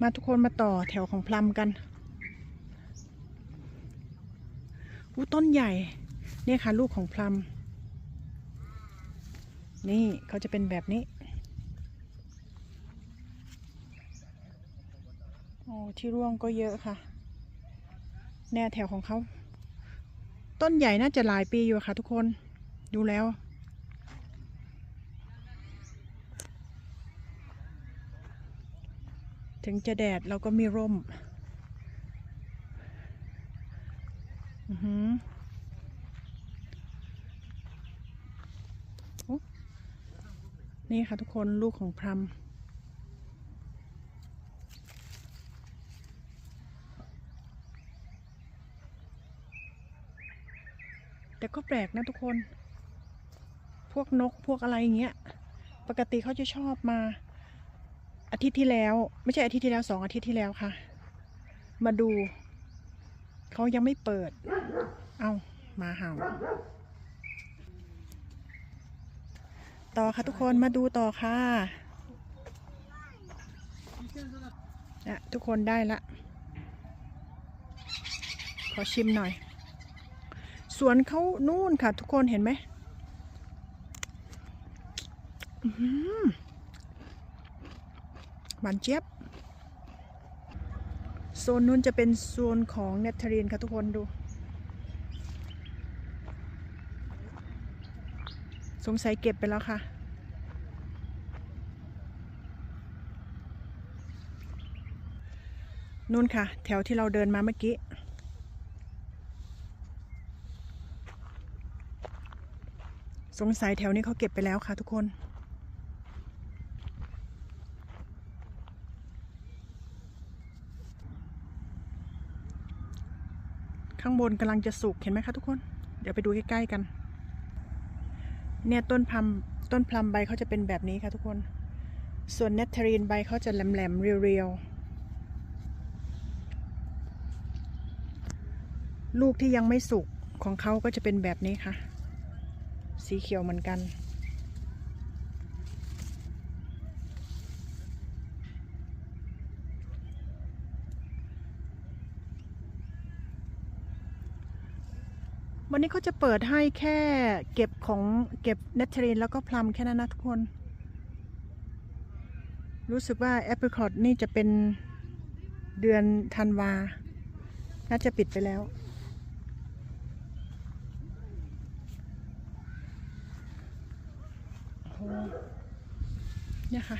มาทุกคนมาต่อแถวของพลัมกันอู้ต้นใหญ่ เนี่ยค่ะลูกของพลัม นี่เขาจะเป็นแบบนี้ โอ้ที่ร่วงก็เยอะค่ะ แนวแถวของเขา ต้นใหญ่น่าจะหลายปีอยู่ค่ะทุกคน ดูแล้ว ถึงจะแดดเราก็มีร่มอือหือนี่ค่ะทุกคนลูกของพรัมแต่ก็แปลกนะทุกคน พวกนกพวกอะไรอย่างเงี้ย ปกติเขาจะชอบมา อาทิตย์ที่แล้ว ไม่ใช่อาทิตย์ที่แล้วสองอาทิตย์ที่แล้วค่ะ มาดู เขายังไม่เปิด เอามาเห่า ต่อค่ะทุกคนมาดูต่อค่ะอะทุกคนได้ละ ขอชิมหน่อย สวนเขานู่นค่ะ ทุกคนเห็นไหมอื้อ หือหวานเจี๊ยบ โซนนู้นจะเป็นโซนของเนตเทรีนค่ะทุกคนดู สงสัยเก็บไปแล้วค่ะ นู่นค่ะ แถวที่เราเดินมาเมื่อกี้สงสัยแถวนี้เขาเก็บไปแล้วค่ะทุกคน ข้างบนกำลังจะสุกเห็นไหมคะทุกคน เดี๋ยวไปดูใกล้ๆกัน เนี่ยต้นพลัมต้นพลัมใบเขาจะเป็นแบบนี้ค่ะทุกคน ส่วนเนตเทรีนใบเขาจะแหลมๆเรียวๆ ลูกที่ยังไม่สุกของเขาก็จะเป็นแบบนี้ค่ะ สีเขียวเหมือนกัน วันนี้เขาจะเปิดให้แค่เก็บของเก็บเนตเทรีนแล้วก็พลัมแค่นั้นนะทุกคน รู้สึกว่าแอปเปิลคอร์ดนี่จะเป็นเดือนธันวา น่าจะปิดไปแล้ว เนี่ยค่ะ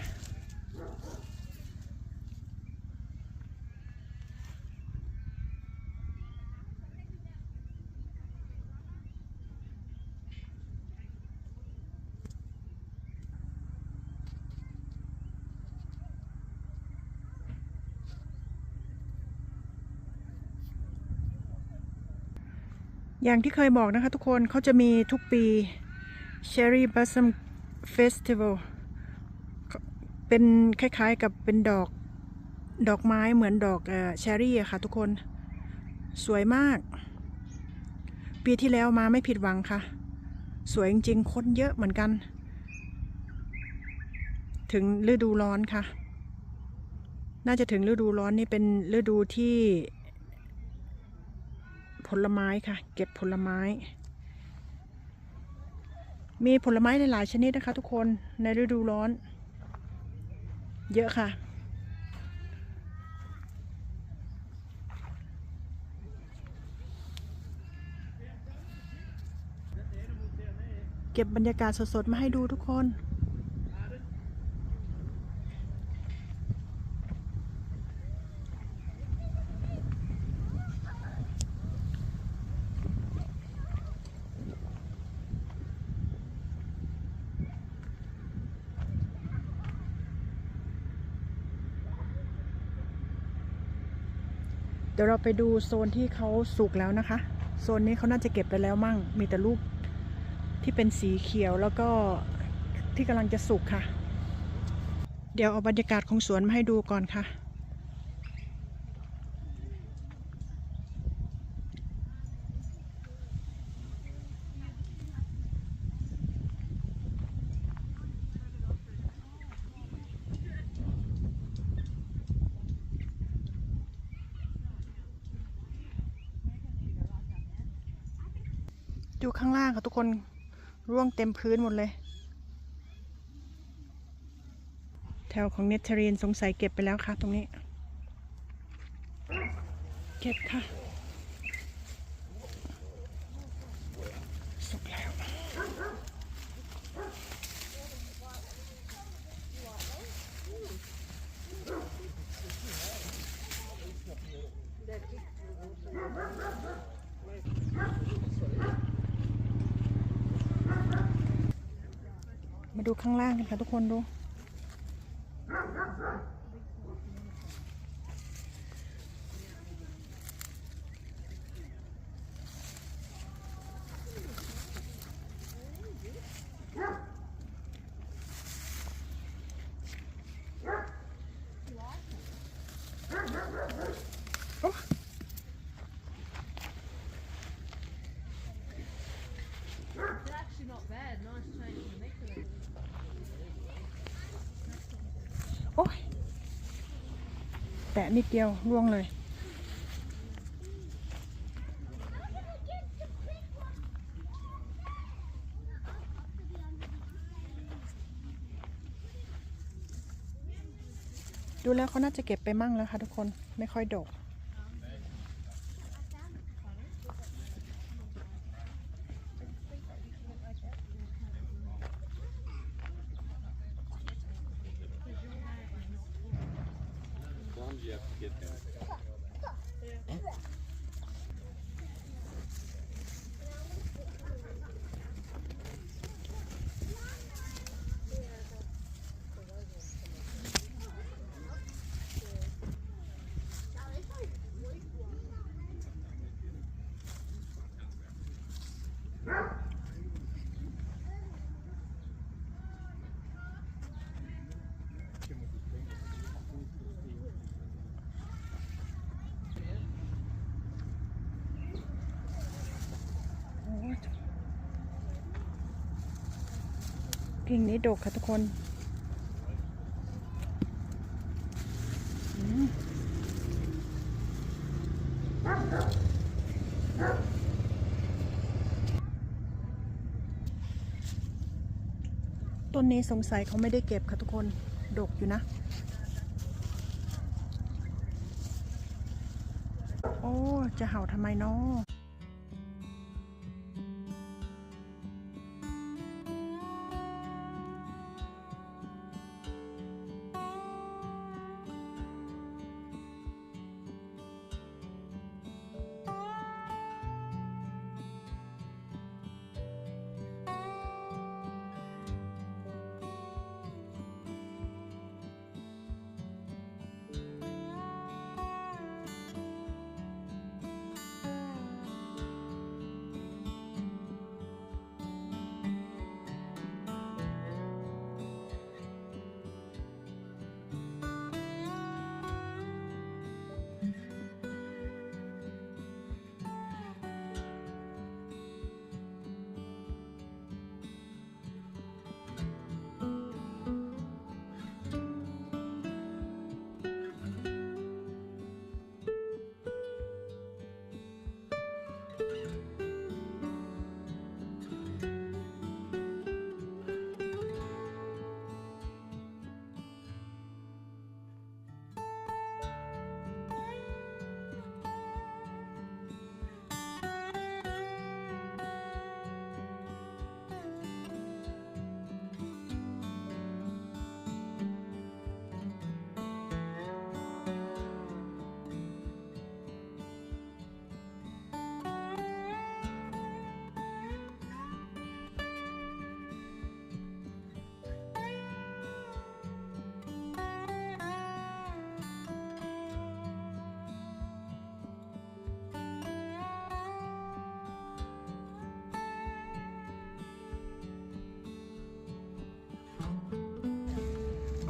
อย่างที่เคยบอกนะคะทุกคนเขาจะมีทุกปี Cherry Blossom Festival เป็นคล้ายๆกับเป็นดอกดอกไม้เหมือนดอกเอ่อเชอรี่อะค่ะทุกคน สวยมาก ปีที่แล้วมาไม่ผิดหวังค่ะ สวยจริงๆ คนเยอะเหมือนกัน ถึงฤดูร้อนค่ะ น่าจะถึงฤดูร้อนนี่เป็นฤดูที่ ผลไม้ค่ะ เก็บผลไม้ มีผลไม้หลายชนิดนะคะ ทุกคนในฤดูร้อน เยอะค่ะ เก็บบรรยากาศสดๆ มาให้ดูทุกคน ดี๋ยวเราไปดูโซนที่เขาสุกแล้วนะคะ โซนนี้เขาน่าจะเก็บไปแล้วมั่ง มีแต่ลูกที่เป็นสีเขียวแล้วก็ที่กำลังจะสุกค่ะ เดี๋ยวเอาบรรยากาศของสวนมาให้ดูก่อนค่ะ ดูข้างล่างค่ะทุกคนร่วงเต็มพื้นหมดเลย แถวของเนตเทรีนสงสัยเก็บไปแล้วค่ะตรงนี้ เก็บค่ะสุกแล้ว ดูข้างล่างกันค่ะทุกคนดูโอ้ แตะนิดเดียวร่วงเลยดูแล้วเขาน่าจะเก็บไปมั่งแล้วค่ะทุกคนไม่ค่อยดก กิ่งนี้ดกค่ะทุกคนต้นนี้สงสัยเขาไม่ได้เก็บค่ะทุกคน ดกอยู่นะ โอ้ จะเห่าทำไมเนาะ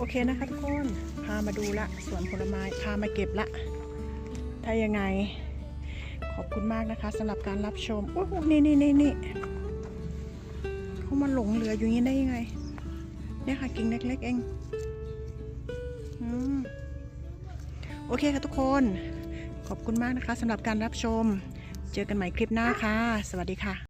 โอเคนะคะทุกคน พามาดูละสวนผลไม้ พามาเก็บละ ถ้ายังไง ขอบคุณมากนะคะสำหรับการรับชม โอ้โห นี่นี่นี่นี่เขามาหลงเหลืออยู่นี้ได้ยังไง เนี่ยค่ะกิ่งเล็กๆเองอโอเคค่ะทุกคน ขอบคุณมากนะคะสำหรับการรับชม เจอกันใหม่คลิปหน้าค่ะ สวัสดีค่ะ